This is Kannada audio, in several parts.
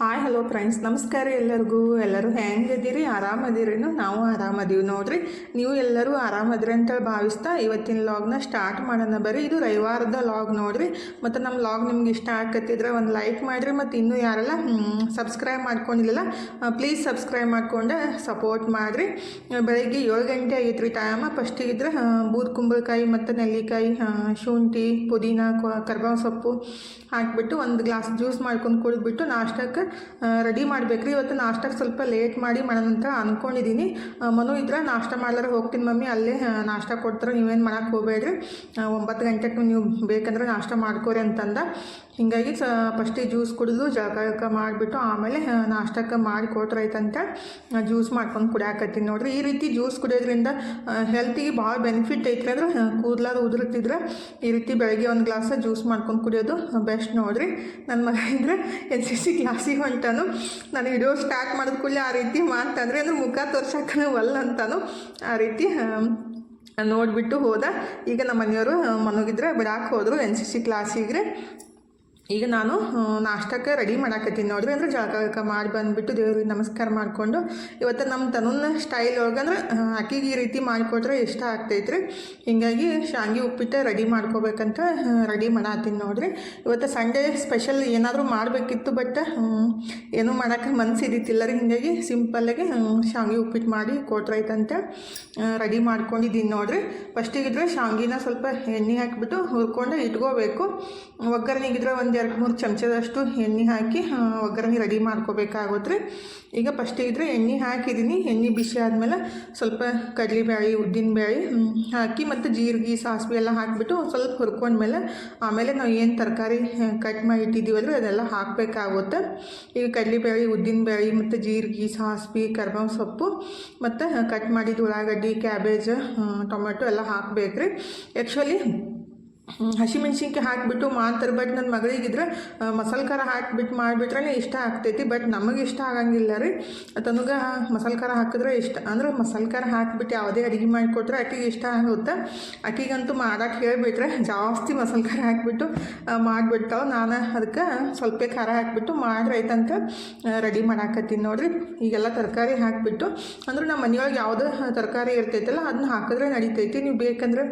ಹಾಯ್ ಹಲೋ ಫ್ರೆಂಡ್ಸ್ ನಮಸ್ಕಾರ ಎಲ್ಲರಿಗೂ. ಎಲ್ಲರೂ ಹೆಂಗಿದ್ದೀರಿ? ಆರಾಮದಿರೇನು ನಾವು ಆರಾಮದೀವಿ ನೋಡ್ರಿ. ನೀವು ಎಲ್ಲರೂ ಆರಾಮದ್ರಿ ಅಂತೇಳಿ ಭಾವಿಸ್ತಾ ಇವತ್ತಿನ ಲಾಗ್ನ ಸ್ಟಾರ್ಟ್ ಮಾಡೋಣ ಬರ್ರಿ. ಇದು ರವಿವಾರದ ಲಾಗ್ ನೋಡ್ರಿ. ಮತ್ತು ನಮ್ಮ ಲಾಗ್ ನಿಮ್ಗೆ ಇಷ್ಟ ಆಕತ್ತಿದ್ರೆ ಒಂದು ಲೈಕ್ ಮಾಡಿರಿ. ಮತ್ತು ಇನ್ನೂ ಯಾರೆಲ್ಲ ಸಬ್ಸ್ಕ್ರೈಬ್ ಮಾಡ್ಕೊಂಡಿಲ್ಲ ಪ್ಲೀಸ್ ಸಬ್ಸ್ಕ್ರೈಬ್ ಮಾಡಿಕೊಂಡು ಸಪೋರ್ಟ್ ಮಾಡಿರಿ. ಬೆಳಗ್ಗೆ ಏಳು ಗಂಟೆ ಆಗೈತೆ ರೀ ಟೈಮ ಫಸ್ಟಿಗಿದ್ರೆ ಬೂದ್ ಕುಂಬಳಕಾಯಿ ಮತ್ತು ನೆಲ್ಲಿಕಾಯಿ ಶುಂಠಿ, ಪುದೀನ ಕರ್ಬೇವು ಸೊಪ್ಪು ಹಾಕಿಬಿಟ್ಟು ಒಂದು ಗ್ಲಾಸ್ ಜ್ಯೂಸ್ ಮಾಡ್ಕೊಂಡು ಕುಡಿದ್ಬಿಟ್ಟು ನಾಷ್ಟಕ್ಕೆ ರೆಡಿ ಮಾಡ್ಬೇಕ್ರಿ. ಇವತ್ತು ನಾಷ್ಟಕ್ಕೆ ಸ್ವಲ್ಪ ಲೇಟ್ ಮಾಡಿ ಮಾಡೋಣ ಅಂತ ಅಂದ್ಕೊಂಡಿದ್ದೀನಿ ಮನು ಇದ್ರೆ ನಾಷ್ಟ ಮಾಡ್ಲಾರ ಹೋಗ್ತೀನಿ ಮಮ್ಮಿ. ಅಲ್ಲೇ ನಾಷ್ಟ ಕೊಡ್ತಾರೆ. ನೀವೇನು ಮಾಡೋಕ್ಕೆ ಹೋಗಬೇಡ್ರಿ. ಒಂಬತ್ತು ಗಂಟೆಗೆ ನೀವು ಬೇಕಂದ್ರೆ ನಾಷ್ಟ ಮಾಡ್ಕೋರಿ ಅಂತಂದ. ಹೀಗಾಗಿ ಸ ಫಸ್ಟಿಗೆ ಜ್ಯೂಸ್ ಕುಡಿದು ಜಳಕ ಮಾಡಿಬಿಟ್ಟು ಆಮೇಲೆ ನಾಷ್ಟಕ್ಕೆ ಮಾಡಿ ಕೊಟ್ರೈತಂತ ಜ್ಯೂಸ್ ಮಾಡ್ಕೊಂಡು ಕುಡಿಯಾಕತ್ತೀನಿ ನೋಡ್ರಿ. ಈ ರೀತಿ ಜ್ಯೂಸ್ ಕುಡಿಯೋದ್ರಿಂದ ಹೆಲ್ತಿಗೆ ಭಾಳ ಬೆನಿಫಿಟ್ ಐತ್ರಿ ಅಂದ್ರೆ ಕೂದಲಾದ ಉದುರುತ್ತಿದ್ರೆ ಈ ರೀತಿ ಬೆಳಗ್ಗೆ ಒಂದು ಗ್ಲಾಸ್ ಜ್ಯೂಸ್ ಮಾಡ್ಕೊಂಡು ಕುಡಿಯೋದು ಬೆಸ್ಟ್ ನೋಡ್ರಿ. ನನ್ನ ಮಗ ಇದ್ರೆ ಎನ್ ಸಿ ಸಿ ಕ್ಲಾಸಿಗೆ ಹೊಂಟಾನು. ನಾನು ವಿಡಿಯೋ ಸ್ಟಾರ್ಟ್ ಮಾಡಿದ ಕೂಡಲೇ ಆ ರೀತಿ ಮಾಡ್ತಂದ್ರೆ ಅಂದ್ರೆ ಮುಖ ತೋರ್ಸಕ್ಕೆ ಒಲ್ಲ ಅಂತಾನು. ಆ ರೀತಿ ನೋಡಿಬಿಟ್ಟು ಹೋದ. ಈಗ ನಮ್ಮ ಮನೆಯವರು ಮನಗಿದ್ರೆ ಬಿಡಾಕೆ ಹೋದರು ಎನ್ ಸಿ ಸಿ ಕ್ಲಾಸಿಗೆ ಈಗ ನಾನು ನಾಷ್ಟಕ್ಕೆ ರೆಡಿ ಮಾಡಾಕತ್ತೀನಿ ನೋಡ್ರಿ. ಅಂದ್ರೆ ಜಳಕ ಮಾಡಿ ಬಂದುಬಿಟ್ಟು ದೇವ್ರಿಗೆ ನಮಸ್ಕಾರ ಮಾಡಿಕೊಂಡು, ಇವತ್ತು ನಮ್ಮ ತನುನ ಸ್ಟೈಲ್ ಒಳಗಂದ್ರೆ ಅಕ್ಕಿಗೆ ಈ ರೀತಿ ಮಾಡಿಕೊಟ್ರೆ ಇಷ್ಟ ಆಗ್ತೈತ್ರಿ. ಹೀಗಾಗಿ ಶಾಂಗಿ ಉಪ್ಪಿಟ್ಟು ರೆಡಿ ಮಾಡ್ಕೋಬೇಕಂತ ರೆಡಿ ಮಾಡಾತೀನಿ ನೋಡ್ರಿ. ಇವತ್ತು ಸಂಡೇ ಸ್ಪೆಷಲ್ ಏನಾದರೂ ಮಾಡಬೇಕಿತ್ತು ಬಟ್ ಏನೂ ಮಾಡೋಕ್ಕೆ ಮನ್ಸು ಇದ್ದಿತ್ತಿಲ್ಲ ರೀ. ಹೀಗಾಗಿ ಸಿಂಪಲ್ಲಾಗಿ ಶಾಂಗಿ ಉಪ್ಪಿಟ್ಟು ಮಾಡಿ ಕೊಟ್ರೈತಂತ ರೆಡಿ ಮಾಡ್ಕೊಂಡಿದ್ದೀನಿ ನೋಡ್ರಿ. ಫಸ್ಟಿಗಿದ್ರೆ ಶಾಂಗಿನ ಸ್ವಲ್ಪ ಎಣ್ಣೆ ಹಾಕಿಬಿಟ್ಟು ಹುರ್ಕೊಂಡು ಇಟ್ಕೋಬೇಕು. ಒಗ್ಗರಣೆಗಿದ್ರೆ ಒಂದು ಎರಡು ಮೂರು ಚಮಚದಷ್ಟು ಎಣ್ಣೆ ಹಾಕಿ ಒಗ್ಗರಣೆ ರೆಡಿ ಮಾಡ್ಕೋಬೇಕಾಗುತ್ತೆ. ರೀ ಈಗ ಫಸ್ಟಿಗಿದ್ರೆ ಎಣ್ಣೆ ಹಾಕಿದ್ದೀನಿ. ಎಣ್ಣೆ ಬಿಸಿ ಆದಮೇಲೆ ಸ್ವಲ್ಪ ಕಡಲೆಬೇಳೆ ಉದ್ದಿನಬೇಳೆ ಹಾಕಿ ಮತ್ತು ಜೀರಿಗೆ, ಸಾಸಿವೆ ಎಲ್ಲ ಹಾಕಿಬಿಟ್ಟು ಸ್ವಲ್ಪ ಹುರ್ಕೊಂಡ್ಮೇಲೆ ಆಮೇಲೆ ನಾವು ಏನು ತರಕಾರಿ ಕಟ್ ಮಾಡಿ ಇಟ್ಟಿದ್ದೀವಂದ್ರೆ ಅದೆಲ್ಲ ಹಾಕಬೇಕಾಗುತ್ತೆ. ಈಗ ಕಡಲೆಬೇಳೆ ಉದ್ದಿನಬೇಳೆ ಮತ್ತು ಜೀರಿಗೆ, ಸಾಸಿವೆ, ಕರ್ಬಾವ್ ಸೊಪ್ಪು ಮತ್ತು ಕಟ್ ಮಾಡಿದ ಉಳ್ಳಾಗಡ್ಡಿ, ಕ್ಯಾಬೇಜ್ ಟೊಮೆಟೊ ಎಲ್ಲ ಹಾಕಬೇಕ್ರಿ. ಆ್ಯಕ್ಚುಲಿ ಹಸಿಮೆಣ್ಸಿನ್ಕಾಯಿ ಹಾಕಿಬಿಟ್ಟು ಮಾಡ್ತಾರೆ ಬಟ್ ನನ್ನ ಮಗಳಿಗಿದ್ರೆ ಮಸಾಲೆ ಖಾರ ಹಾಕಿಬಿಟ್ಟು ಮಾಡಿಬಿಟ್ರೆ ಇಷ್ಟ ಆಗ್ತೈತಿ ಬಟ್ ನಮಗೆ ಇಷ್ಟ ಆಗಂಗಿಲ್ಲ ರೀ. ತನಗೆ ಮಸಾಲೆ ಖಾರ ಹಾಕಿದ್ರೆ ಇಷ್ಟ. ಅಂದ್ರೆ ಮಸಾಲೆ ಖಾರ ಹಾಕಿಬಿಟ್ಟು ಯಾವುದೇ ಅಡುಗೆ ಮಾಡಿಕೊಟ್ರೆ ಆಕಿಗೆ ಇಷ್ಟ ಆಗುತ್ತೆ. ಆಕಿಗಂತೂ ಮಾಡಕ್ಕೆ ಹೇಳಿಬಿಟ್ರೆ ಜಾಸ್ತಿ ಮಸಾಲೆ ಖಾರ ಹಾಕಿಬಿಟ್ಟು ಮಾಡಿಬಿಡ್ತಾವೆ. ನಾನು ಅದಕ್ಕೆ ಸ್ವಲ್ಪ ಖಾರ ಹಾಕಿಬಿಟ್ಟು ಮಾಡ್ರೈತಂತ ರೆಡಿ ಮಾಡಾಕತ್ತೀನಿ ನೋಡಿರಿ. ಈಗೆಲ್ಲ ತರಕಾರಿ ಹಾಕಿಬಿಟ್ಟು, ಅಂದ್ರೆ ನಮ್ಮ ಮನೆಯೊಳಗೆ ಯಾವುದೇ ತರಕಾರಿ ಇರ್ತೈತಲ್ಲ ಅದನ್ನ ಹಾಕಿದ್ರೆ ನಡೀತೈತಿ. ನೀವು ಬೇಕಂದ್ರೆ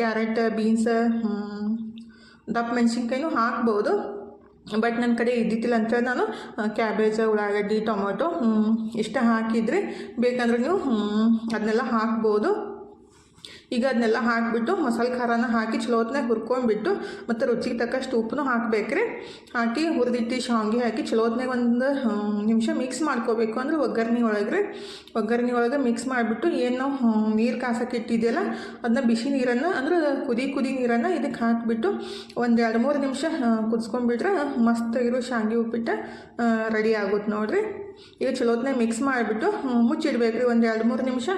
ಕ್ಯಾರೆಟ್, ಬೀನ್ಸ್ ದಪ್ಪ ಮೆಣಸಿನ್ಕಾಯಿನೂ ಹಾಕ್ಬೋದು. ಬಟ್ ನನ್ನ ಕಡೆ ಇದ್ದಿದ್ದಿಲ್ಲ ಅಂತ ನಾನು ಕ್ಯಾಬೇಜ್ ಉಳ್ಳಾಗಡ್ಡಿ ಟೊಮೊಟೊ ಇಷ್ಟ ಹಾಕಿದರೆ ಬೇಕಂದ್ರೆ ನೀವು ಅದನ್ನೆಲ್ಲ ಹಾಕ್ಬೋದು. ಈಗ ಅದನ್ನೆಲ್ಲ ಹಾಕಿಬಿಟ್ಟು ಮಸಾಲೆ ಖಾರನ ಹಾಕಿ ಚಲೋ ಹೊತ್ನಾಗ ಹುರ್ಕೊಂಡ್ಬಿಟ್ಟು ಮತ್ತು ರುಚಿಗೆ ತಕ್ಕಷ್ಟು ಉಪ್ಪು ಹಾಕಬೇಕ್ರಿ. ಹಾಕಿ ಹುರಿದಿಟ್ಟು ಶಾವಿಗೆ ಹಾಕಿ ಚಲೋ ಹೊತ್ನಾಗ ಒಂದು ನಿಮಿಷ ಮಿಕ್ಸ್ ಮಾಡ್ಕೋಬೇಕು ಅಂದ್ರೆ ಒಗ್ಗರಣೆ ಒಳಗೆ ಒಗ್ಗರಣೆ ಒಳಗೆ ಮಿಕ್ಸ್ ಮಾಡಿಬಿಟ್ಟು ಏನು ನೀರು ಕಾಸಕ್ಕೆ ಇಟ್ಟಿದೆಯಲ್ಲ ಅದನ್ನ ಬಿಸಿ ನೀರನ್ನು ಅಂದ್ರೆ ಕುದಿ ಕುದಿ ನೀರನ್ನು ಇದಕ್ಕೆ ಹಾಕಿಬಿಟ್ಟು ಒಂದು ಎರಡು ಮೂರು ನಿಮಿಷ ಕುದಿಸ್ಕೊಂಡ್ಬಿಟ್ರೆ ಮಸ್ತ್ ಇರೋ ಶಾವಿಗೆ ಉಪ್ಪಿಟ್ಟು ರೆಡಿ ಆಗುತ್ತೆ ನೋಡ್ರಿ. ಈಗ ಚಲೋತ್ನಾಗ ಮಿಕ್ಸ್ ಮಾಡಿಬಿಟ್ಟು ಮುಚ್ಚಿಡ್ಬೇಕು ರೀ. ಒಂದು ಎರಡು ಮೂರು ನಿಮಿಷ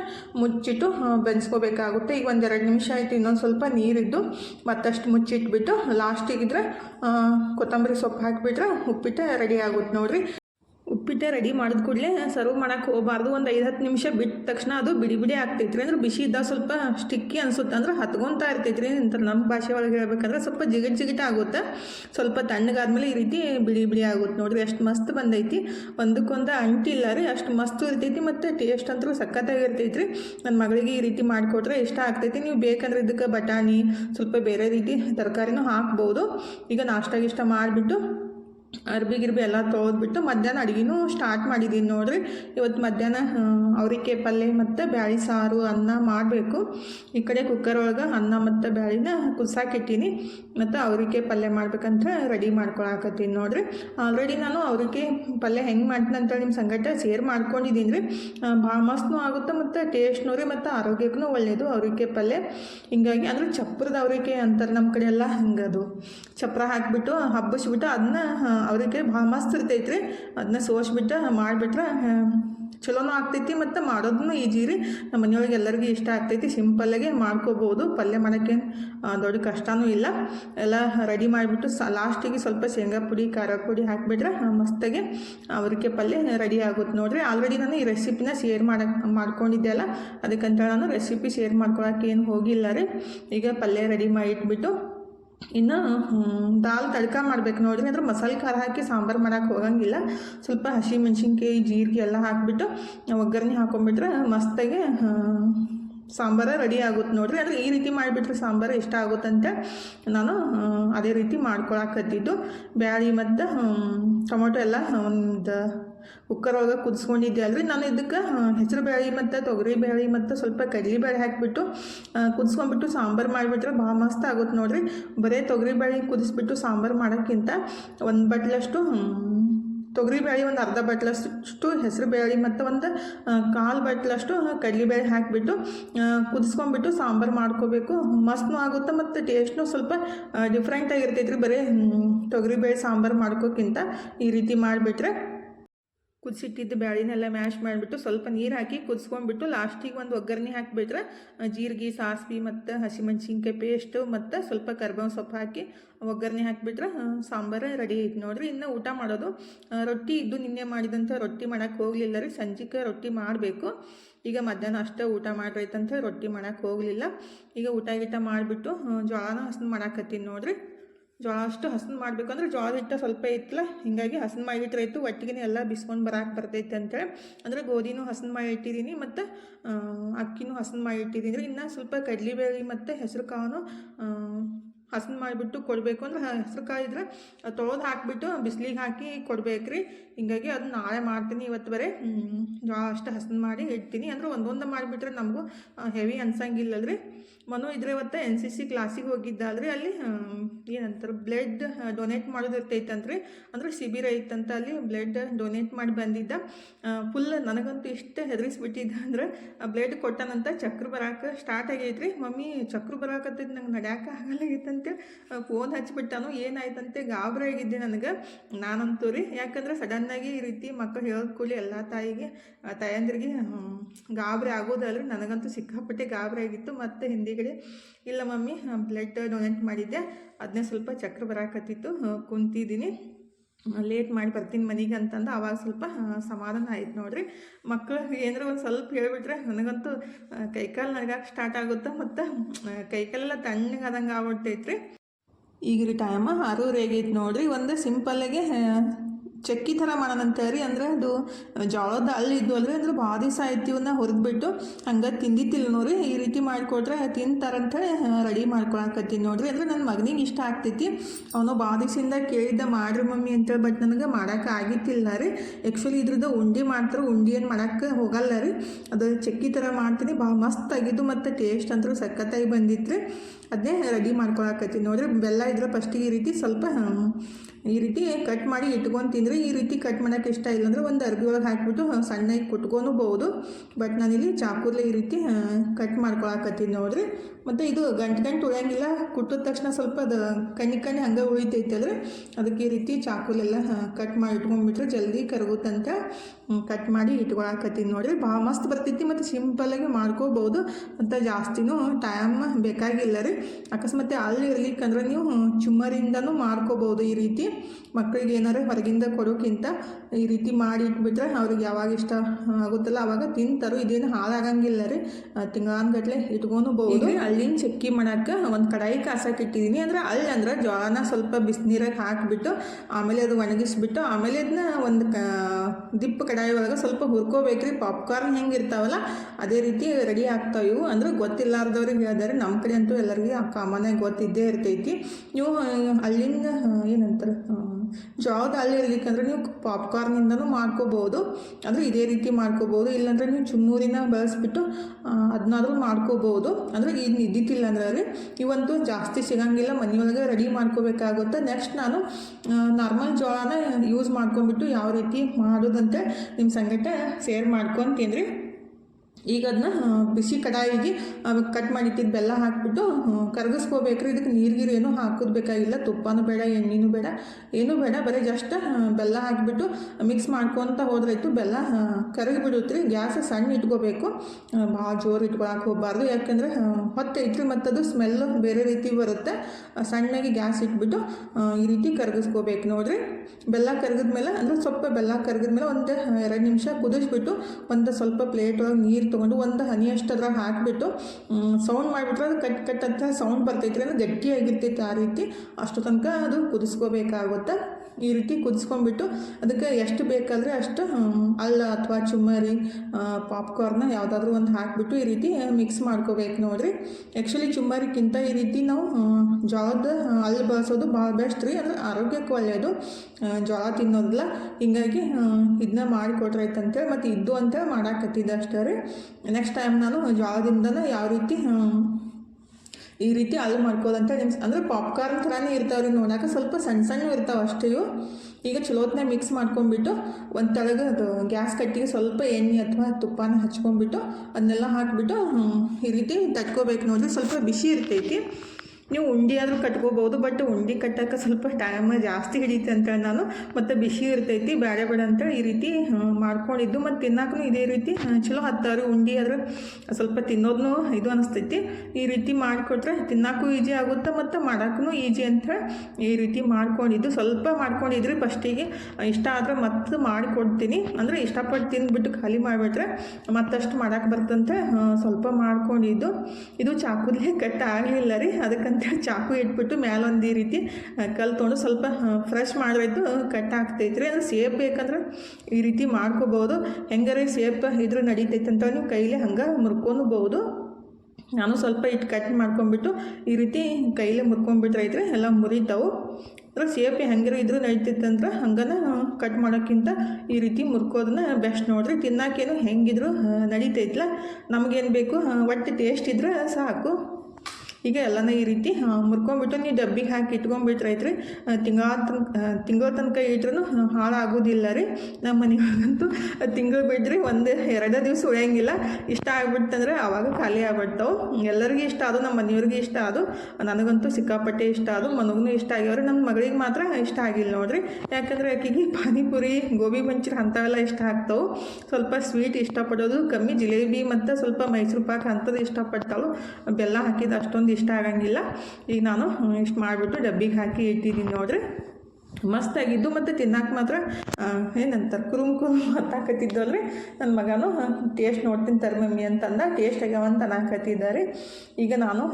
ಮುಚ್ಚಿಟ್ಟು ಬೆನ್ಸ್ಕೋಬೇಕಾಗುತ್ತೆ. ಈಗ ಒಂದು ಎರಡು ನಿಮಿಷ ಆಯಿತು, ಇನ್ನೊಂದು ಸ್ವಲ್ಪ ನೀರಿದ್ದು. ಮತ್ತಷ್ಟು ಮುಚ್ಚಿಟ್ಬಿಟ್ಟು ಲಾಸ್ಟಿಗಿದ್ರೆ ಕೊತ್ತಂಬರಿ ಸೊಪ್ಪು ಹಾಕಿಬಿಟ್ರೆ ಉಪ್ಪಿಟ್ಟು ರೆಡಿ ಆಗುತ್ತೆ ನೋಡ್ರಿ. ಉಪ್ಪಿಟ್ಟು ರೆಡಿ ಮಾಡಿದ ಕೂಡಲೇ ಸರ್ವ್ ಮಾಡೋಕ್ಕೆ ಹೋಗಬಾರ್ದು. ಒಂದು ಐದು ಹತ್ತು ನಿಮಿಷ ಬಿಟ್ಟ ತಕ್ಷಣ ಅದು ಬಿಡಿ ಬಿಡಿ ಆಗ್ತೈತ್ರಿ. ಅಂದ್ರೆ ಬಿಸಿ ಇದ್ದಾಗ ಸ್ವಲ್ಪ ಸ್ಟಿಕ್ಕಿ ಅನ್ಸುತ್ತೆ. ಅಂದ್ರೆ ಹತ್ಕೊಂತಾ ಇರ್ತೈತ್ರಿ. ಅಂತ ನಮ್ಮ ಭಾಷೆ ಒಳಗೆ ಹೇಳ್ಬೇಕಂದ್ರೆ ಸ್ವಲ್ಪ ಜಿಗಿಟ್ ಜಿಗಿಟ ಆಗುತ್ತೆ. ಸ್ವಲ್ಪ ತಣ್ಣಗಾದ್ಮೇಲೆ ಈ ರೀತಿ ಬಿಡಿ ಬಿಡಿ ಆಗುತ್ತೆ ನೋಡಿರಿ. ಎಷ್ಟು ಮಸ್ತ್ ಬಂದೈತಿ. ಒಂದಕ್ಕೊಂದು ಅಂಟಿಲ್ಲ ರೀ. ಅಷ್ಟು ಮಸ್ತ್ ಇರ್ತೈತಿ ಮತ್ತು ಟೇಸ್ಟ್ ಅಂತೂ ಸಖತ್ತಾಗಿರ್ತೈತಿ ರೀ ನನ್ನ ಮಗಳಿಗೆ ಈ ರೀತಿ ಮಾಡಿಕೊಟ್ರೆ ಇಷ್ಟ ಆಗ್ತೈತಿ. ನೀವು ಬೇಕಂದ್ರೆ ಇದಕ್ಕೆ ಬಟಾಣಿ, ಸ್ವಲ್ಪ ಬೇರೆ ರೀತಿ ತರಕಾರಿನೂ ಹಾಕ್ಬೋದು. ಈಗ ನಾಷ್ಟ ಗಿಷ್ಟ ಮಾಡಿಬಿಟ್ಟು ಅರ್ಬಿ ಗಿರ್ಬಿ ಎಲ್ಲ ತೊಳೆದ್ಬಿಟ್ಟು ಮಧ್ಯಾಹ್ನ ಅಡುಗೆನೂ ಸ್ಟಾರ್ಟ್ ಮಾಡಿದ್ದೀನಿ ನೋಡಿರಿ. ಇವತ್ತು ಮಧ್ಯಾಹ್ನ ಅವ್ರಿಕಾಯಿ ಪಲ್ಯ ಮತ್ತು ಬ್ಯಾಳಿ ಸಾರು ಅನ್ನ ಮಾಡಬೇಕು. ಈ ಕಡೆ ಕುಕ್ಕರ್ ಒಳಗೆ ಅನ್ನ ಮತ್ತು ಬ್ಯಾಳಿನ ಕುಸಾಕಿಟ್ಟೀನಿ ಮತ್ತು ಅವ್ರಿಕಾಯಿ ಪಲ್ಯ ಮಾಡ್ಬೇಕಂತ ರೆಡಿ ಮಾಡ್ಕೊಳಕತ್ತೀನಿ ನೋಡಿರಿ. ಆಲ್ರೆಡಿ ನಾನು ಅವ್ರಿಕಾಯಿ ಪಲ್ಯ ಹೆಂಗೆ ಮಾಡ್ತೀನಿ ಅಂತ ನಿಮ್ಮ ಸಂಗಟ ಶೇರ್ ಮಾಡ್ಕೊಂಡಿದ್ದೀನಿ ರೀ ಭಾಳ ಮಸ್ತ್ನೂ ಆಗುತ್ತೆ ಮತ್ತು ಟೇಸ್ಟ್ನೂ ರೀ ಮತ್ತು ಆರೋಗ್ಯಕ್ಕೂ ಒಳ್ಳೆಯದು ಅವ್ರಿಕಾಯಿ ಪಲ್ಯ. ಹಿಂಗಾಗಿ ಅಂದ್ರೆ ಚಪ್ರದ ಅವ್ರಿಕಾಯಿ ಅಂತಾರೆ ನಮ್ಮ ಕಡೆ ಎಲ್ಲ ಹಂಗದು. ಚಪ್ರ ಹಾಕಿಬಿಟ್ಟು ಹಬ್ಬಿಸ್ಬಿಟ್ಟು ಅದನ್ನ ಅವರಿಗೆ ಭಾಳ ಮಸ್ತ್ ಇರ್ತೈತ್ರಿ. ಅದನ್ನ ಸೋಸ್ಬಿಟ್ಟು ಮಾಡಿಬಿಟ್ರೆ ಚಲೋನೂ ಆಗ್ತೈತಿ ಮತ್ತು ಮಾಡೋದನ್ನು ಈಜಿ ರೀ. ನಮ್ಮ ಮನೆಯೊಳಗೆ ಎಲ್ಲರಿಗೂ ಇಷ್ಟ ಆಗ್ತೈತಿ. ಸಿಂಪಲ್ಲಾಗೆ ಮಾಡ್ಕೋಬೋದು. ಪಲ್ಯ ಮಾಡೋಕ್ಕೆ ದೊಡ್ಡ ಕಷ್ಟನೂ ಇಲ್ಲ. ಎಲ್ಲ ರೆಡಿ ಮಾಡಿಬಿಟ್ಟು ಸ ಲಾಸ್ಟಿಗೆ ಸ್ವಲ್ಪ ಶೇಂಗಾ ಪುಡಿ, ಖಾರ ಪುಡಿ ಹಾಕಿಬಿಟ್ರೆ ಮಸ್ತಾಗಿ ಅವರಿಗೆ ಪಲ್ಯ ರೆಡಿ ಆಗುತ್ತೆ ನೋಡಿರಿ. ಆಲ್ರೆಡಿ ನಾನು ಈ ರೆಸಿಪಿನ ಶೇರ್ ಮಾಡಕ್ಕೆ ಮಾಡ್ಕೊಂಡಿದ್ದೆ ಅಲ್ಲ. ಅದಕ್ಕಂತ ನಾನು ರೆಸಿಪಿ ಶೇರ್ ಮಾಡ್ಕೊಳಕ್ಕೆ ಏನು ಹೋಗಿಲ್ಲ ರೀ. ಈಗ ಪಲ್ಯ ರೆಡಿ ಮಾಡಿ ಇಟ್ಬಿಟ್ಟು ಇನ್ನು ದಾಲ್ ತಡ್ಕ ಮಾಡ್ಬೇಕು ನೋಡ್ರಿ ಅಂದ್ರೆ ಮಸಾಲೆ ಖಾರ ಹಾಕಿ ಸಾಂಬಾರು ಮಾಡೋಕೆ ಹೋಗಂಗಿಲ್ಲ. ಸ್ವಲ್ಪ ಹಸಿ ಮೆಣಸಿನ್ಕಾಯಿ, ಜೀರಿಗೆ ಎಲ್ಲ ಹಾಕಿಬಿಟ್ಟು ಒಗ್ಗರಣೆ ಹಾಕೊಂಡ್ಬಿಟ್ರೆ ಮಸ್ತಾಗಿ ಸಾಂಬಾರ ರೆಡಿ ಆಗುತ್ತೆ ನೋಡ್ರಿ. ಅಂದರೆ ಈ ರೀತಿ ಮಾಡಿಬಿಟ್ರೆ ಸಾಂಬಾರು ಇಷ್ಟ ಆಗುತ್ತಂತೆ ನಾನು ಅದೇ ರೀತಿ ಮಾಡ್ಕೊಳಕತ್ತಿದ್ದು ಬ್ಯಾಳಿ ಮತ್ತು ಟೊಮೊಟೊ ಎಲ್ಲ ಒಂದು ಕುಕ್ಕರ್ ಒಳಗೆ ಕುದಿಸ್ಕೊಂಡಿದ್ದೆ ಅಲ್ರಿ. ನಾನು ಇದಕ್ಕೆ ಹೆಸರು ಬೇಳೆ ಮತ್ತು ತೊಗರಿ ಬೇಳೆ ಮತ್ತು ಸ್ವಲ್ಪ ಕಡಲೆ ಬೇಳೆ ಹಾಕಿಬಿಟ್ಟು ಕುದಿಸ್ಕೊಂಡ್ಬಿಟ್ಟು ಸಾಂಬಾರು ಮಾಡಿಬಿಟ್ರೆ ಭಾಳ ಮಸ್ತ್ ಆಗುತ್ತೆ ನೋಡಿರಿ. ಬರೀ ತೊಗರಿ ಬೇಳೆ ಕುದಿಸ್ಬಿಟ್ಟು ಸಾಂಬಾರು ಮಾಡೋಕ್ಕಿಂತ ಒಂದು ಬಟ್ಲಷ್ಟು ತೊಗರಿ ಬೇಳೆ ಒಂದು ಅರ್ಧ ಬಟ್ಲಷ್ಟು, ಹೆಸರು ಬೇಳೆ ಮತ್ತು ಒಂದು ಕಾಲು ಬಟ್ಲಷ್ಟು ಕಡಲೆಬೇಳೆ ಹಾಕಿಬಿಟ್ಟು ಕುದಿಸ್ಕೊಂಡ್ಬಿಟ್ಟು ಸಾಂಬಾರು ಮಾಡ್ಕೋಬೇಕು. ಮಸ್ತ್ನೂ ಆಗುತ್ತೆ ಮತ್ತು ಟೇಸ್ಟ್ನೂ ಸ್ವಲ್ಪ ಡಿಫ್ರೆಂಟಾಗಿರ್ತೈತೆ ರೀ ಬರೀ ತೊಗರಿ ಬೇಳೆ ಸಾಂಬಾರು ಮಾಡ್ಕೋಕ್ಕಿಂತ ಈ ರೀತಿ ಮಾಡಿಬಿಟ್ರೆ ಕುದಿಸಿಟ್ಟಿದ್ದು ಬ್ಯಾಳಿನೆಲ್ಲ ಮ್ಯಾಶ್ ಮಾಡಿಬಿಟ್ಟು ಸ್ವಲ್ಪ ನೀರು ಹಾಕಿ ಕುದಿಸ್ಕೊಂಡ್ಬಿಟ್ಟು ಲಾಸ್ಟಿಗೆ ಒಂದು ಒಗ್ಗರಣೆ ಹಾಕಿಬಿಟ್ರೆ ಜೀರಿಗೆ, ಸಾಸ್ವಿ ಮತ್ತು ಹಸಿಮೆಣ್ಸಿನ್ಕಾಯಿ ಪೇಸ್ಟು ಮತ್ತು ಸ್ವಲ್ಪ ಕರ್ಬೇವು ಸೊಪ್ಪು ಹಾಕಿ ಒಗ್ಗರಣೆ ಹಾಕಿಬಿಟ್ರೆ ಸಾಂಬಾರು ರೆಡಿ ಐತೆ ನೋಡಿರಿ. ಇನ್ನು ಊಟ ಮಾಡೋದು ರೊಟ್ಟಿ ಇದ್ದು ನಿನ್ನೆ ಮಾಡಿದಂಥ ರೊಟ್ಟಿ ಮಾಡೋಕ್ಕೆ ಹೋಗಲಿಲ್ಲ ರೀ. ಸಂಜೆಗೆ ರೊಟ್ಟಿ ಮಾಡಬೇಕು. ಈಗ ಮಧ್ಯಾಹ್ನ ಅಷ್ಟೇ ಊಟ ಮಾಡ್ರೈತಂತ ರೊಟ್ಟಿ ಮಾಡೋಕ್ಕೆ ಹೋಗಲಿಲ್ಲ. ಈಗ ಊಟ ಗೀಟ ಮಾಡಿಬಿಟ್ಟು ಜೋಳನ ಹಸ್ನ ಮಾಡಾಕತ್ತೀನಿ ನೋಡ್ರಿ. ಜೋಳ ಅಷ್ಟು ಹಸನ್ ಅಂದ್ರೆ ಜೋಳ ಹಿಟ್ಟು ಸ್ವಲ್ಪ ಇತ್ತಲ್ಲ, ಹಿಂಗಾಗಿ ಹಸನ್ ಮಾಡಿಟ್ಟು ರೈತು ಒಟ್ಟಿಗೆ ಎಲ್ಲ ಬಿಸ್ಕೊಂಡು ಬರಾಕ್ ಬರ್ತೈತೆ ಅಂತೇಳಿ. ಅಂದರೆ ಗೋಧಿನೂ ಹಸನ್ ಮಾಡಿ ಇಟ್ಟಿದ್ದೀನಿ ಮತ್ತು ಅಕ್ಕಿನೂ ಹಸನ್ ಮಾಡಿ ಇಟ್ಟಿದ್ದೀನಿ ಇನ್ನು ಸ್ವಲ್ಪ ಕಡ್ಲೆಬೇಳೆ ಮತ್ತು ಹೆಸರು ಹಸನ್ ಮಾಡಿಬಿಟ್ಟು ಕೊಡಬೇಕು. ಅಂದ್ರೆ ಹೆಸರು ಕಾಳು ಇದ್ರೆ ತೊಳೆದು ಹಾಕಿಬಿಟ್ಟು ಬಿಸಿಲಿಗೆ ಹಾಕಿ ಕೊಡ್ಬೇಕು ರೀ ಹಿಂಗಾಗಿ ಅದನ್ನ ನಾಳೆ ಮಾಡ್ತೀನಿ ಇವತ್ತು ಬರೀ. ಜೋಳ ಅಷ್ಟು ಹಸನ್ ಮಾಡಿ ಇಡ್ತೀನಿ. ಅಂದ್ರೆ ಒಂದೊಂದು ಮಾಡಿಬಿಟ್ರೆ ನಮಗೂ ಹೆವಿ ಅನ್ಸಂಗಿಲ್ಲಲ್ರಿ. ಮನು ಇದ್ರೆ ಇವತ್ತು ಎನ್ ಸಿ ಸಿ ಕ್ಲಾಸಿಗೆ ಹೋಗಿದ್ದಾದ್ರೆ ಅಲ್ಲಿ ಏನಂತಾರೆ ಬ್ಲಡ್ ಡೊನೇಟ್ ಮಾಡೋದು ಇರ್ತೈತಂತ್ರಿ ಅಂದ್ರೆ ಶಿಬಿರ ಇತ್ತಂತ ಅಲ್ಲಿ ಬ್ಲಡ್ ಡೊನೇಟ್ ಮಾಡಿ ಬಂದಿದ್ದ. ಫುಲ್ ನನಗಂತೂ ಇಷ್ಟ ಹೆದರಿಸ್ಬಿಟ್ಟಿದ್ದ ಅಂದ್ರೆ ಬ್ಲಡ್ ಕೊಟ್ಟನಂತ ಚಕ್ರ ಬರಾಕ ಸ್ಟಾರ್ಟ್ ಆಗೈತ್ರಿ. ಮಮ್ಮಿ, ಚಕ್ರ ಬರಾಕತ್ತೈತಿ, ನಂಗೆ ನಡ್ಯಾಕ ಆಗಲಾಗೈತಂತೆ ಫೋನ್ ಹಚ್ಬಿಟ್ಟಾನು, ಏನಾಯ್ತಂತೆ, ಗಾಬರಿ ಆಗಿದ್ದೆ ನನಗೆ. ನಾನಂತೂ ರೀ, ಯಾಕಂದ್ರೆ ಸಡನ್ನಾಗಿ ಈ ರೀತಿ ಮಕ್ಕಳು ಹೇಳ್ಕೊಳ್ಳಿ ಕೂಲಿ ಎಲ್ಲ ತಾಯಿಗೆ ತಾಯಂದ್ರಿಗೆ ಗಾಬರಿ ಆಗೋದಲ್ರಿ. ನನಗಂತೂ ಸಿಕ್ಕಾಪಟ್ಟೆ ಗಾಬರಿ ಆಗಿತ್ತು. ಮತ್ತು ಹಿಂದಿಗಡೆ ಇಲ್ಲ ಮಮ್ಮಿ ಬ್ಲಡ್ ಡೊನೇಟ್ ಮಾಡಿದ್ದೆ. ಅದನ್ನೇ ಸ್ವಲ್ಪ ಚಕ್ರ ಬರಾಕತ್ತಿತ್ತು. ಕುಂತಿದ್ದೀನಿ. ಲೇಟ್ ಮಾಡಿ ಬರ್ತೀನಿ ಮನೆಗೆ ಅಂತಂದು ಆವಾಗ ಸ್ವಲ್ಪ ಸಮಾಧಾನ ಆಯ್ತು ನೋಡ್ರಿ. ಮಕ್ಕಳು ಏನಾರ ಒಂದು ಸ್ವಲ್ಪ ಹೇಳಿಬಿಟ್ರೆ ನನಗಂತೂ ಕೈಕಾಲು ನಡ್ಗಕ್ಕೆ ಸ್ಟಾರ್ಟ್ ಆಗುತ್ತೆ ಮತ್ತು ಕೈಕಾಲೆಲ್ಲ ತಣ್ಣಗೆ ಆದಂಗೆ ಆಗ್ಬಿಡ್ತೈತ್ರಿ. ಈಗ ರೀ ಟೈಮ್ ಆರೂವರೆ ಆಗೈತೆ ನೋಡ್ರಿ. ಒಂದು ಸಿಂಪಲ್ಲಾಗೆ ಚಕ್ಕಿ ಥರ ರೀ. ಅಂದ್ರೆ ಅದು ಜೋಳದ ಅಲ್ಲಿ ಇದ್ದು ಅಲ್ರಿ. ಅಂದ್ರೆ ಭಾಳ ದಿವಸ ಆಯ್ತು ಇವನ್ನ ಹುರಿದ್ಬಿಟ್ಟು ಹಂಗೆ ತಿಂದಿತ್ತಿಲ್ಲ ನೋಡ್ರಿ. ಈ ರೀತಿ ಮಾಡಿಕೊಟ್ರೆ ತಿಂತಾರಂಥೇಳಿ ರೆಡಿ ಮಾಡ್ಕೊಳಕತ್ತೀನಿ ನೋಡ್ರಿ. ಅಂದ್ರೆ ನನ್ನ ಮಗನಿಗೆ ಇಷ್ಟ ಆಗ್ತೈತಿ. ಅವನು ಭಾಳ ದಿವಸದಿಂದ ಕೇಳಿದ್ದ ಮಾಡ್ರಿ ಮಮ್ಮಿ ಅಂತೇಳಿ ಬಟ್ ನನಗೆ ಮಾಡೋಕೆ ಆಗಿತ್ತಿಲ್ಲ ರೀ. ಆ್ಯಕ್ಚುಲಿ ಇದ್ರದ್ದು ಉಂಡೆ ಮಾಡ್ತಾರೆ. ಉಂಡಿ ಏನು ಮಾಡೋಕ್ಕೆ ಹೋಗಲ್ಲ ರೀ. ಅದು ಚಕ್ಕಿ ಥರ ಮಾಡ್ತೀನಿ. ಭಾಳ ಮಸ್ತ್ ಆಗಿದ್ದು ಮತ್ತು ಟೇಸ್ಟ್ ಅಂತೂ ಸಖತ್ತಾಗಿ ಬಂದಿತ್ತು ರೀ ಅದನ್ನೇ ರೆಡಿ ಮಾಡ್ಕೊಳಕತ್ತೀನಿ ನೋಡ್ರಿ. ಬೆಲ್ಲ ಇದ್ರೆ ಫಸ್ಟಿಗೆ ಈ ರೀತಿ ಸ್ವಲ್ಪ ಈ ರೀತಿ ಕಟ್ ಮಾಡಿ ಇಟ್ಕೊಂಡು ತಿಂದರೆ ಈ ರೀತಿ ಕಟ್ ಮಾಡೋಕೆ ಇಷ್ಟ ಇಲ್ಲ ಅಂದರೆ ಒಂದು ಅರ್ಬಿ ಒಳಗೆ ಹಾಕಿಬಿಟ್ಟು ಸಣ್ಣಗೆ ಕುಟ್ಕೊಬೋದು ಬಟ್ ನಾನಿಲ್ಲಿ ಚಾಕೂರ್ಲೆ ಈ ರೀತಿ ಕಟ್ ಮಾಡ್ಕೊಳಕತ್ತೀನಿ ನೋಡ್ರಿ. ಮತ್ತು ಇದು ಗಂಟು ಗಂಟು ಉಳಿಯಂಗಿಲ್ಲ. ಕುಟ್ಟಿದ ತಕ್ಷಣ ಸ್ವಲ್ಪ ಅದು ಕಣ್ಣಿ ಕಣ್ಣಿ ಹಂಗೆ ಉಳಿತೈತಲ್ರಿ ಅದಕ್ಕೆ ಈ ರೀತಿ ಚಾಕೂಲೆಲ್ಲ ಕಟ್ ಮಾಡಿ ಇಟ್ಕೊಂಡ್ಬಿಟ್ರೆ ಜಲ್ದಿ ಕರಗುತ್ತಂತ ಕಟ್ ಮಾಡಿ ಇಟ್ಕೊಳಕತ್ತೀನಿ ನೋಡ್ರಿ. ಭಾಳ ಮಸ್ತ್ ಬರ್ತೈತಿ ಮತ್ತು ಸಿಂಪಲಾಗಿ ಮಾಡ್ಕೋಬೋದು. ಮತ್ತು ಜಾಸ್ತಿನೂ ಟೈಮ್ ಬೇಕಾಗಿಲ್ಲ ರೀ. ಅಕಸ್ಮಾತ್ ಅಲ್ಲಿ ಇರ್ಲಿಕ್ಕಂದ್ರೆ ನೀವು ಚುಮ್ಮರಿಂದನೂ ಮಾಡ್ಕೋಬೋದು ಈ ರೀತಿ. ಮಕ್ಕಳಿಗೆ ಏನಾರು ಹೊರಗಿಂದ ಕೊಡೋಕ್ಕಿಂತ ಈ ರೀತಿ ಮಾಡಿ ಇಟ್ಬಿಟ್ರೆ ಅವ್ರಿಗೆ ಯಾವಾಗ ಇಷ್ಟ ಆಗುತ್ತಲ್ಲ, ಅವಾಗ ತಿಂತಾರೋ. ಇದೇನು ಹಾಳಾಗಂಗಿಲ್ಲ ರೀ. ತಿಂಗಳಾನ್ಗಟ್ಲೆ ಇಟ್ಕೊಬೋದು ಅಲ್ಲಿನ ಚಕ್ಕಿ ಮಾಡಕ್ಕೆ ಒಂದು ಕಡಾಯಿ ಕಾಸಕ್ಕೆ ಇಟ್ಟಿದ್ದೀನಿ ಅಂದ್ರೆ ಅಲ್ಲಿ ಅಂದ್ರೆ ಜೋಳನ ಸ್ವಲ್ಪ ಬಿಸಿನೀರಾಗ ಹಾಕಿಬಿಟ್ಟು ಆಮೇಲೆ ಅದು ಒಣಗಿಸ್ಬಿಟ್ಟು ಆಮೇಲೆ ಅದನ್ನ ಒಂದು ಕ ದಿಪ್ಪ ಕಡಾಯಿ ಒಳಗೆ ಸ್ವಲ್ಪ ಹುರ್ಕೋಬೇಕ್ರಿ. ಪಾಪ್ಕಾರ್ನ್ ಹೆಂಗೆ ಇರ್ತಾವಲ್ಲ, ಅದೇ ರೀತಿ ರೆಡಿ ಆಗ್ತಾವೆ ಇವು. ಅಂದ್ರೆ ಗೊತ್ತಿಲ್ಲಾರ್ದವ್ರಿಗೆ ಹೇಳ್ದಾರೆ ನಮ್ಮ ಕಡೆ ಅಂತೂ ಎಲ್ಲರಿಗೂ ಕಾಮನಾಗಿ ಗೊತ್ತಿದ್ದೇ ಇರ್ತೈತಿ. ನೀವು ಅಲ್ಲಿಂದ ಏನಂತಾರೆ ಜೋಳದ ಅಲ್ಲಿ ಇರ್ಲಿಕ್ಕಂದ್ರೆ ನೀವು ಪಾಪ್ಕಾರ್ನಿಂದನೂ ಮಾಡ್ಕೋಬೋದು. ಅಂದರೆ ಇದೇ ರೀತಿ ಮಾಡ್ಕೋಬೋದು. ಇಲ್ಲಾಂದರೆ ನೀವು ಚುಮ್ಮೂರಿನ ಬಳಸ್ಬಿಟ್ಟು ಅದನ್ನಾದ್ರೂ ಮಾಡ್ಕೋಬೋದು. ಅಂದರೆ ಇದು ಇದ್ದಿತ್ತಿಲ್ಲ ಅಂದ್ರೆ ಅಲ್ಲಿ ಇವಂತೂ ಜಾಸ್ತಿ ಸಿಗಂಗಿಲ್ಲ. ಮನೆಯೊಳಗೆ ರೆಡಿ ಮಾಡ್ಕೋಬೇಕಾಗುತ್ತೆ. ನೆಕ್ಸ್ಟ್ ನಾನು ನಾರ್ಮಲ್ ಜೋಳನ ಯೂಸ್ ಮಾಡ್ಕೊಂಡ್ಬಿಟ್ಟು ಯಾವ ರೀತಿ ಮಾಡೋದಂತೆ ನಿಮ್ಮ ಸಂಗಟ ಶೇರ್ ಮಾಡ್ಕೊಂತೀನಿ. ರೀ ಈಗ ಅದನ್ನ ಬಿಸಿ ಕಡಾಯಿಗೆ ಕಟ್ ಮಾಡಿಟ್ಟಿದ್ದು ಬೆಲ್ಲ ಹಾಕ್ಬಿಟ್ಟು ಕರಗಿಸ್ಕೋಬೇಕ್ರಿ. ಇದಕ್ಕೆ ನೀರು ಗೀರು ಏನೂ ಹಾಕೋದು ಬೇಕಾಗಿಲ್ಲ. ತುಪ್ಪನೂ ಬೇಡ, ಎಣ್ಣೆನೂ ಬೇಡ, ಏನೂ ಬೇಡ. ಬರೀ ಜಸ್ಟ್ ಬೆಲ್ಲ ಹಾಕಿಬಿಟ್ಟು ಮಿಕ್ಸ್ ಮಾಡ್ಕೊತ ಹೋದ್ರಾಯ್ತು. ಬೆಲ್ಲ ಕರಗಿಬಿಡುತ್ತೆ ರೀ ಗ್ಯಾಸ್ ಸಣ್ಣ ಇಟ್ಕೋಬೇಕು. ಭಾಳ ಜೋರು ಇಟ್ಕೊಳಕ್ಕೆ ಹೋಗಬಾರ್ದು. ಯಾಕಂದರೆ ಹೊತ್ತೆ ಇಟ್ರಿ ಮತ್ತು ಅದು ಸ್ಮೆಲ್ ಬೇರೆ ರೀತಿ ಬರುತ್ತೆ. ಸಣ್ಣಗೆ ಗ್ಯಾಸ್ ಇಟ್ಬಿಟ್ಟು ಈ ರೀತಿ ಕರಗಿಸ್ಕೋಬೇಕು ನೋಡ್ರಿ. ಬೆಲ್ಲ ಕರಗಿದ್ಮೇಲೆ ಅಂದರೆ ಸ್ವಲ್ಪ ಬೆಲ್ಲ ಕರಗಿದ್ಮೇಲೆ ಒಂದು ಎರಡು ನಿಮಿಷ ಕುದಿಸ್ಬಿಟ್ಟು ಒಂದು ಸ್ವಲ್ಪ ಪ್ಲೇಟ್ ಒಳಗೆ ನೀರು ತೊಗೊಂಡು ಒಂದು ಹನಿ ಅಷ್ಟು ಅದ್ರಾಗ ಹಾಕಿಬಿಟ್ಟು ಸೌಂಡ್ ಮಾಡಿಬಿಟ್ರೆ ಅದು ಕಟ್ ಕಟ್ ಅಂತ ಸೌಂಡ್ ಬರ್ತೈತ್ರಿ, ಅಂದರೆ ಗಟ್ಟಿಯಾಗಿರ್ತೈತೆ ಆ ರೀತಿ. ಅಷ್ಟು ತನಕ ಅದು ಕುದಿಸ್ಕೋಬೇಕಾಗುತ್ತೆ. ಈ ರೀತಿ ಕುದಿಸ್ಕೊಂಡ್ಬಿಟ್ಟು ಅದಕ್ಕೆ ಎಷ್ಟು ಬೇಕಾದರೆ ಅಷ್ಟು ಅಲ್ಲ ಅಥವಾ ಚುಮ್ಮರಿ ಪಾಪ್ಕಾರ್ನ ಯಾವುದಾದ್ರೂ ಒಂದು ಹಾಕಿಬಿಟ್ಟು ಈ ರೀತಿ ಮಿಕ್ಸ್ ಮಾಡ್ಕೋಬೇಕು ನೋಡಿರಿ. ಆ್ಯಕ್ಚುಲಿ ಚುಮ್ಮರಿಕ್ಕಿಂತ ಈ ರೀತಿ ನಾವು ಜೋಳದ ಅಲ್ಲಿ ಬಳಸೋದು ಭಾಳ ಬೆಸ್ಟ್ ರೀ, ಅಂದರೆ ಆರೋಗ್ಯಕ್ಕೆ ಒಳ್ಳೆಯದು ಜೋಳ ತಿನ್ನೋದಿಲ್ಲ ಹಿಂಗಾಗಿ ಇದನ್ನ ಅಂತೇಳಿ ಮತ್ತು ಇದ್ದು ಅಂತೇಳಿ ಮಾಡಾಕತ್ತಿದ್ದೆ ಅಷ್ಟೇ ರೀ. ನೆಕ್ಸ್ಟ್ ಟೈಮ್ ನಾನು ಜೋಳದಿಂದನೇ ಯಾವ ರೀತಿ ಈ ರೀತಿ ಅಲ್ ಮಾಡ್ಕೋದಂತ ನಿಮ್ಸ್, ಅಂದರೆ ಪಾಪ್ಕಾರ್ನ್ ಥರನೇ ಇರ್ತಾವ್ರಿ ನೋಡಾಕ ಸ್ವಲ್ಪ ಸಣ್ಣ ಸಣ್ಣ ಇರ್ತಾವೆ ಅಷ್ಟೇ ಇವು. ಈಗ ಚಲೋತ್ನ ಮಿಕ್ಸ್ ಮಾಡ್ಕೊಂಡ್ಬಿಟ್ಟು ಒಂದು ತೆಳಗೆ ಅದು ಗ್ಯಾಸ್ ಕಟ್ಟಿಗೆ ಸ್ವಲ್ಪ ಎಣ್ಣೆ ಅಥವಾ ತುಪ್ಪನ ಹಚ್ಕೊಂಡ್ಬಿಟ್ಟು ಅದನ್ನೆಲ್ಲ ಹಾಕಿಬಿಟ್ಟು ಈ ರೀತಿ ತಟ್ಕೋಬೇಕು ನೋಡಿದ್ರೆ ಸ್ವಲ್ಪ ಬಿಸಿ ಇರ್ತೈತಿ. ನೀವು ಉಂಡೆ ಆದರೂ ಕಟ್ಕೋಬೋದು ಬಟ್ ಉಂಡಿ ಕಟ್ಟೋಕೆ ಸ್ವಲ್ಪ ಟೈಮ್ ಜಾಸ್ತಿ ಹಿಡಿಯುತ್ತೆ ಅಂತೇಳಿ ನಾನು, ಮತ್ತು ಬಿಸಿ ಇರ್ತೈತಿ ಬೇಡ ಬೇಡ ಅಂತೇಳಿ ಈ ರೀತಿ ಮಾಡ್ಕೊಂಡಿದ್ದು. ಮತ್ತು ತಿನ್ನಕ್ಕೂ ಇದೇ ರೀತಿ ಚಲೋ ಹತ್ತಾರು ಉಂಡೆ ಆದ್ರೆ ಸ್ವಲ್ಪ ತಿನ್ನೋದನ್ನು ಇದು ಅನಿಸ್ತೈತಿ. ಈ ರೀತಿ ಮಾಡಿಕೊಟ್ರೆ ತಿನ್ನಕ್ಕೂ ಈಜಿ ಆಗುತ್ತೆ, ಮತ್ತು ಮಾಡೋಕ್ಕೂ ಈಜಿ ಅಂಥೇಳಿ ಈ ರೀತಿ ಮಾಡ್ಕೊಂಡಿದ್ದು. ಸ್ವಲ್ಪ ಮಾಡ್ಕೊಂಡಿದ್ರಿ ಫಸ್ಟಿಗೆ ಇಷ್ಟ ಆದರೆ ಮತ್ತೆ ಮಾಡಿಕೊಡ್ತೀನಿ. ಅಂದರೆ ಇಷ್ಟಪಟ್ಟು ತಿಂದ್ಬಿಟ್ಟು ಖಾಲಿ ಮಾಡಿಬಿಟ್ರೆ ಮತ್ತಷ್ಟು ಮಾಡೋಕೆ ಬರ್ತಂತೆ. ಸ್ವಲ್ಪ ಮಾಡ್ಕೊಂಡಿದ್ದು. ಇದು ಚಾಕುದಲ್ಲೇ ಕಟ್ ಆಗಲಿಲ್ಲ ರೀ ಅದಕ್ಕಂತೇಳಿ ಚಾಕು ಇಟ್ಬಿಟ್ಟು ಮೇಲೊಂದು ಈ ರೀತಿ ತೊಗೊಂಡು ಸ್ವಲ್ಪ ಫ್ರೆಶ್ ಮಾಡಬೇಕು ಕಟ್ ಆಗ್ತೈತ್ರಿ ಅಂದ್ರೆ ಸೇಪ್ ಬೇಕಂದ್ರೆ ಈ ರೀತಿ ಮಾಡ್ಕೋಬೋದು. ಹೆಂಗಾರೆ ಸೇಪ್ ಇದ್ರೂ ನಡೀತೈತೆ ಅಂತ ನೀವು ಕೈಲಿ ಹಂಗೆ ಮುರ್ಕೊಬೋದು ನಾನು ಸ್ವಲ್ಪ ಇಟ್ಟು ಕಟ್ ಮಾಡ್ಕೊಂಬಿಟ್ಟು ಈ ರೀತಿ ಕೈಲೇ ಮುರ್ಕೊಂಡ್ಬಿಟ್ರೆ ಐತ್ರಿ ಎಲ್ಲ ಮುರಿತಾವು. ಅಂದ್ರೆ ಸೇಪ್ ಹೆಂಗಿರೋ ಇದ್ರೂ ನಡೀತೈತಂದ್ರೆ ಹಂಗನ ಕಟ್ ಮಾಡೋಕ್ಕಿಂತ ಈ ರೀತಿ ಮುರ್ಕೋದನ್ನ ಬೆಸ್ಟ್ ನೋಡ್ರಿ. ತಿನ್ನಕ್ಕೇನು ಹೆಂಗಿದ್ರು ನಡೀತೈತ್ಲ. ನಮಗೇನು ಬೇಕು ಒಟ್ಟು ಟೇಸ್ಟ್ ಇದ್ರೆ ಸಾಕು. ಈಗ ಎಲ್ಲನ ಈ ರೀತಿ ಮುರ್ಕೊಂಡ್ಬಿಟ್ಟು ನೀವು ಡಬ್ಬಿಗೆ ಹಾಕಿ ಇಟ್ಕೊಂಡ್ಬಿಟ್ರೆ ಐತ್ರಿ ತಿಂಗಳ ತನಕ ತಿಂಗಳ ತನಕ ಇಟ್ರೂ ಹಾಳಾಗೋದಿಲ್ಲ ರೀ. ನಮ್ಮ ಮನೆಯೊಳಗಂತೂ ತಿಂಗಳು ಬಿಡ್ರಿ ಒಂದು, ಎರಡೇ ದಿವಸ ಉಳಿಯಂಗಿಲ್ಲ. ಇಷ್ಟ ಆಗ್ಬಿಡ್ತಂದ್ರೆ ಅವಾಗ ಖಾಲಿ ಆಗ್ಬಿಡ್ತಾವೆ. ಎಲ್ಲರಿಗೂ ಇಷ್ಟ ಅದು ನಮ್ಮ ಮನೆಯವ್ರಿಗೆ ಇಷ್ಟ ಅದು. ನನಗಂತೂ ಸಿಕ್ಕಾಪಟ್ಟೆ ಇಷ್ಟ ಅದು. ಮನಗೂ ಇಷ್ಟ ಆಗ್ಯಾವ್ರಿ. ನನ್ನ ಮಗಳಿಗೆ ಮಾತ್ರ ಇಷ್ಟ ಆಗಿಲ್ಲ ನೋಡ್ರಿ. ಯಾಕಂದ್ರೆ ಆಕೆಗೆ ಪಾನಿಪುರಿ, ಗೋಬಿ ಮಂಚೂರಿ ಅಂಥವೆಲ್ಲ ಇಷ್ಟ ಆಗ್ತಾವೆ. ಸ್ವಲ್ಪ ಸ್ವೀಟ್ ಇಷ್ಟಪಡೋದು ಕಮ್ಮಿ, ಜಿಲೇಬಿ ಮತ್ತು ಸ್ವಲ್ಪ ಮೈಸೂರು ಪಾಕ್ ಅಂಥದ್ದು ಇಷ್ಟಪಡ್ತಾಳು. ಬೆಲ್ಲ ಹಾಕಿದ ಅಷ್ಟೊಂದು ಇಷ್ಟ ಆಗಂಗಿಲ್ಲ. ಈಗ ನಾನು ಇಷ್ಟು ಮಾಡಿಬಿಟ್ಟು ಡಬ್ಬಿಗೆ ಹಾಕಿ ಇಟ್ಟಿದ್ದೀನಿ ನೋಡ್ರಿ. ಮಸ್ತಾಗಿದ್ದು ಮತ್ತು ತಿನ್ನಕ್ಕೆ ಮಾತ್ರ ಏನಂತಾರೆ, ಕುರುಮ್ ಕುರುಮ್ ಅಂತಾಕತ್ತಿದ್ದಲ್ರಿ ನನ್ನ ಮಗನು ಟೇಸ್ಟ್ ನೋಡ್ತೀನಿ ತರ್ ಮಮ್ಮಿ ಅಂತಂದ, ಟೇಸ್ಟ್ ಆಗ್ಯಾವ ಅಂತ ಅನ್ನಕತ್ತಿದ್ದಾರೆ ಈಗ ನಾನು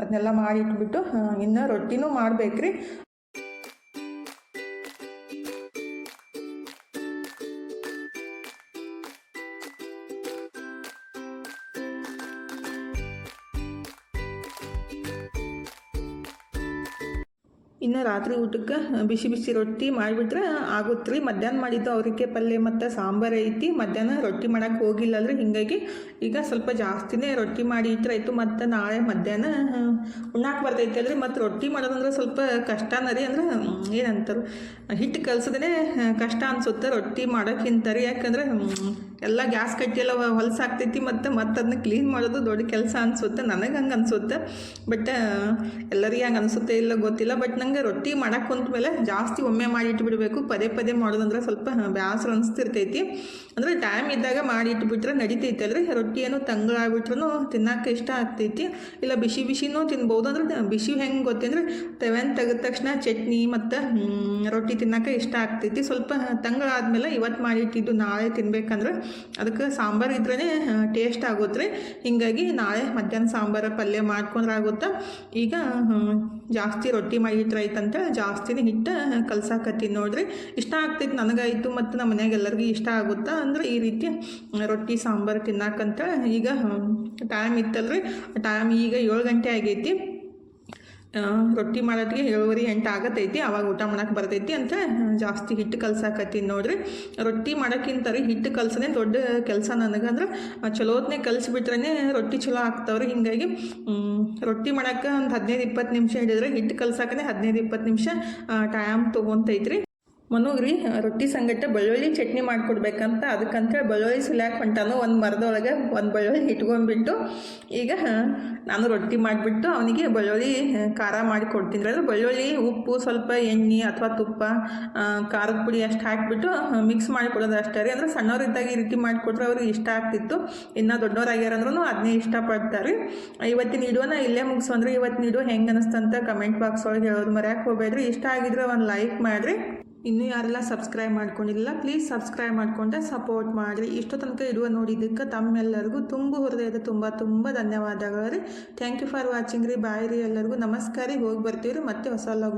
ಅದನ್ನೆಲ್ಲ ಮಾಡಿ ಇಟ್ಬಿಟ್ಟು ಇನ್ನು ರೊಟ್ಟಿನೂ ಮಾಡ್ಬೇಕ್ರಿ. ಇನ್ನು ರಾತ್ರಿ ಊಟಕ್ಕೆ ಬಿಸಿ ಬಿಸಿ ರೊಟ್ಟಿ ಮಾಡಿಬಿಟ್ರೆ ಆಗುತ್ತೆ ರೀ ಮಧ್ಯಾಹ್ನ ಮಾಡಿದ್ದು ಅವರಿಗೆ ಪಲ್ಯ ಮತ್ತು ಸಾಂಬಾರು ಐತಿ. ಮಧ್ಯಾಹ್ನ ರೊಟ್ಟಿ ಮಾಡೋಕೆ ಹೋಗಿಲ್ಲ ಅಂದ್ರೆ ಹಿಂಗಾಗಿ ಈಗ ಸ್ವಲ್ಪ ಜಾಸ್ತಿನೇ ರೊಟ್ಟಿ ಮಾಡಿ ಇಟ್ಟರೆ ಆಯಿತು. ಮತ್ತು ನಾಳೆ ಮಧ್ಯಾಹ್ನ ಉಣ್ಣಾಕೆ ಬರ್ತೈತೆ ಅಲ್ರಿ ಮತ್ತು ರೊಟ್ಟಿ ಮಾಡೋದಂದ್ರೆ ಸ್ವಲ್ಪ ಕಷ್ಟನ ರೀ ಅಂದ್ರೆ ಏನಂತಾರೆ. ಹಿಟ್ಟು ಕಲ್ಸಿದ್ರೆ ಕಷ್ಟ ಅನ್ಸುತ್ತೆ ರೊಟ್ಟಿ ಮಾಡೋಕ್ಕಿಂತ ರೀ. ಯಾಕಂದ್ರೆ ಎಲ್ಲ ಗ್ಯಾಸ್ ಕಟ್ಟಿ ಎಲ್ಲ ಹೊಲಸಾಗ್ತೈತಿ ಮತ್ತು ಮತ್ತು ಅದನ್ನ ಕ್ಲೀನ್ ಮಾಡೋದು ದೊಡ್ಡ ಕೆಲಸ ಅನಿಸುತ್ತೆ. ನನಗೆ ಹಂಗೆ ಅನಿಸುತ್ತೆ. ಬಟ್ ಎಲ್ಲರಿಗೆ ಹಂಗೆ ಅನಿಸುತ್ತೆ ಇಲ್ಲ ಗೊತ್ತಿಲ್ಲ. ಬಟ್ ನನಗೆ ರೊಟ್ಟಿ ಮಾಡೋಕೆ ಕುಂತ ಮೇಲೆ ಜಾಸ್ತಿ ಒಮ್ಮೆ ಮಾಡಿ ಇಟ್ಬಿಡ್ಬೇಕು ಪದೇ ಪದೇ ಮಾಡೋದಂದ್ರೆ ಸ್ವಲ್ಪ ಬೇಸರ ಅನಿಸ್ತಿರ್ತೈತಿ. ಅಂದರೆ ಟೈಮ್ ಇದ್ದಾಗ ಮಾಡಿ ಇಟ್ಬಿಟ್ರೆ ನಡಿತೈತೆ ಅಲ್ರಿ. ರೊಟ್ಟಿ ಏನು ತಂಗಳಾಗ್ಬಿಟ್ರೂ ತಿನ್ನಕ್ಕೆ ಇಷ್ಟ ಆಗ್ತೈತಿ. ಇಲ್ಲ ಬಿಸಿ ಬಿಸಿನೂ ತಿನ್ಬೋದು. ಅಂದ್ರೆ ಬಿಸಿ ಹೆಂಗೆ ಗೊತ್ತಂದ್ರೆ ತೆವೆನ್ ತೆಗೆದ ತಕ್ಷಣ ಚಟ್ನಿ ಮತ್ತು ರೊಟ್ಟಿ ತಿನ್ನಕ್ಕೆ ಇಷ್ಟ ಆಗ್ತೈತಿ. ಸ್ವಲ್ಪ ತಂಗಳಾದ್ಮೇಲೆ ಇವತ್ತು ಮಾಡಿಟ್ಟಿದ್ದು ನಾಳೆ ತಿನ್ಬೇಕಂದ್ರೆ ಅದಕ್ಕೆ ಸಾಂಬಾರು ಇದ್ರೇ ಟೇಸ್ಟ್ ಆಗುತ್ತೆ ರೀ ಹಿಂಗಾಗಿ ನಾಳೆ ಮಧ್ಯಾಹ್ನ ಸಾಂಬಾರು ಪಲ್ಯ ಮಾಡ್ಕೊಂಡ್ರೆ ಆಗುತ್ತೆ? ಈಗ ಜಾಸ್ತಿ ರೊಟ್ಟಿ ಮಾಡಿಟ್ರೆ ಐತಂತ ಜಾಸ್ತಿನೇ ಹಿಟ್ಟು ಕಲ್ಸಾಕತ್ತೀನಿ ನೋಡ್ರಿ. ಇಷ್ಟ ಆಗ್ತೈತಿ ನನಗಾಯಿತು ಮತ್ತು ನಮ್ಮ ಮನೆಯಾಗ ಎಲ್ಲರಿಗೂ ಇಷ್ಟ ಆಗುತ್ತಾ? ಅಂದ್ರೆ ಈ ರೀತಿ ರೊಟ್ಟಿ ಸಾಂಬಾರು ತಿನ್ನಾಕಂತ ಈಗ ಟೈಮ್ ಇತ್ತಲ್ರಿ. ಟೈಮ್ ಈಗ ಏಳು ಗಂಟೆ ಆಗೈತಿ. ರೊಟ್ಟಿ ಮಾಡೋದಕ್ಕೆ ಏಳುವರೆ ಎಂಟು ಆಗತೈತಿ, ಅವಾಗ ಊಟ ಮಾಡಕ್ಕೆ ಬರ್ತೈತಿ ಅಂತ ಜಾಸ್ತಿ ಹಿಟ್ಟು ಕಲ್ಸಾಕತ್ತೀನಿ ನೋಡ್ರಿ. ರೊಟ್ಟಿ ಮಾಡೋಕ್ಕಿಂತ ರೀ ಹಿಟ್ಟು ಕಲ್ಸನೇ ದೊಡ್ಡ ಕೆಲಸ ನನಗೆ ಅಂದ್ರೆ ಚಲೋತ್ನೇ ಕಲಿಸ್ಬಿಟ್ರೇ ರೊಟ್ಟಿ ಚಲೋ ಆಗ್ತಾವ್ರಿ. ಹಿಂಗಾಗಿ ರೊಟ್ಟಿ ಮಾಡೋಕೆ ಒಂದು ಹದಿನೈದು ಇಪ್ಪತ್ತು ನಿಮಿಷ ಹಿಡಿದ್ರೆ ಹಿಟ್ಟು ಕಲ್ಸಕ್ಕನೆ ಹದಿನೈದು ಇಪ್ಪತ್ತು ನಿಮಿಷ ಟೈಮ್ ತೊಗೊತೈತ್ರಿ. ಮನೋಗ್ರಿ ರೊಟ್ಟಿ ಸಂಗಟ ಬೆಳ್ಳುಳ್ಳಿ ಚಟ್ನಿ ಮಾಡಿಕೊಡ್ಬೇಕಂತ ಅದಕ್ಕಂತೇಳಿ ಬೆಳ್ಳುಳ್ಳಿ ಸುಲ್ಯಾಕೆ ಹೊಂಟಾನು, ಒಂದು ಮರದೊಳಗೆ ಒಂದು ಬೆಳ್ಳುಳ್ಳಿ ಇಟ್ಕೊಂಡ್ಬಿಟ್ಟು ಈಗ ನಾನು ರೊಟ್ಟಿ ಮಾಡಿಬಿಟ್ಟು ಅವನಿಗೆ ಬೆಳ್ಳುಳ್ಳಿ ಖಾರ ಮಾಡಿ ಕೊಡ್ತೀನಿ. ಅಂದ್ರೆ ಬೆಳ್ಳುಳ್ಳಿ, ಉಪ್ಪು, ಸ್ವಲ್ಪ ಎಣ್ಣೆ ಅಥವಾ ತುಪ್ಪ ಖಾರದ ಪುಡಿ ಅಷ್ಟು ಹಾಕಿಬಿಟ್ಟು ಮಿಕ್ಸ್ ಮಾಡಿ ಕೊಡೋದು ಅಷ್ಟೇ ರೀ. ಅಂದ್ರೆ ಸಣ್ಣವರಿದ್ದಾಗ ಈ ರೀತಿ ಮಾಡಿಕೊಟ್ರೆ ಅವ್ರಿಗೆ ಇಷ್ಟ ಆಗ್ತಿತ್ತು. ಇನ್ನು ದೊಡ್ಡವರಾಗ್ಯಾರಂದ್ರೂ ಅದನ್ನೇ ಇಷ್ಟಪಡ್ತಾರೆ ಇವತ್ತಿನ ಇಡೋನ ಇಲ್ಲೇ ಮುಗಿಸೋಂದ್ರೆ ಇವತ್ತಿನ ಇಡೋ ಹೆಂಗೆ ಅನಿಸ್ತಂತ ಕಮೆಂಟ್ ಬಾಕ್ಸ್ ಒಳಗೆ ಹೇಳೋದು ಮರ್ಯಾಕೆ ಹೋಗ್ಬೇಡ್ರಿ. ಇಷ್ಟ ಆಗಿದ್ರೆ ಒಂದು ಲೈಕ್ ಮಾಡಿರಿ. ಇನ್ನೂ ಯಾರೆಲ್ಲ ಸಬ್ಸ್ಕ್ರೈಬ್ ಮಾಡ್ಕೊಂಡಿಲ್ಲ ಪ್ಲೀಸ್ ಸಬ್ಸ್ಕ್ರೈಬ್ ಮಾಡಿಕೊಂಡೆ ಸಪೋರ್ಟ್ ಮಾಡಿರಿ. ಇಷ್ಟು ತನಕ ಇರುವ ನೋಡಿದ್ದಕ್ಕೆ ತಮ್ಮೆಲ್ಲರಿಗೂ ತುಂಬು ಹೃದಯದ ತುಂಬ ತುಂಬ ಧನ್ಯವಾದಗಳು ರೀ. ಥ್ಯಾಂಕ್ ಯು ಫಾರ್ ವಾಚಿಂಗ್ ರೀ. ಬಾಯ್ ರೀ ಎಲ್ಲರಿಗೂ. ನಮಸ್ಕಾರ ಹೋಗಿ ಬರ್ತೀವಿ ರೀ ಮತ್ತೆ ಹೊಸ ಲಾಗ್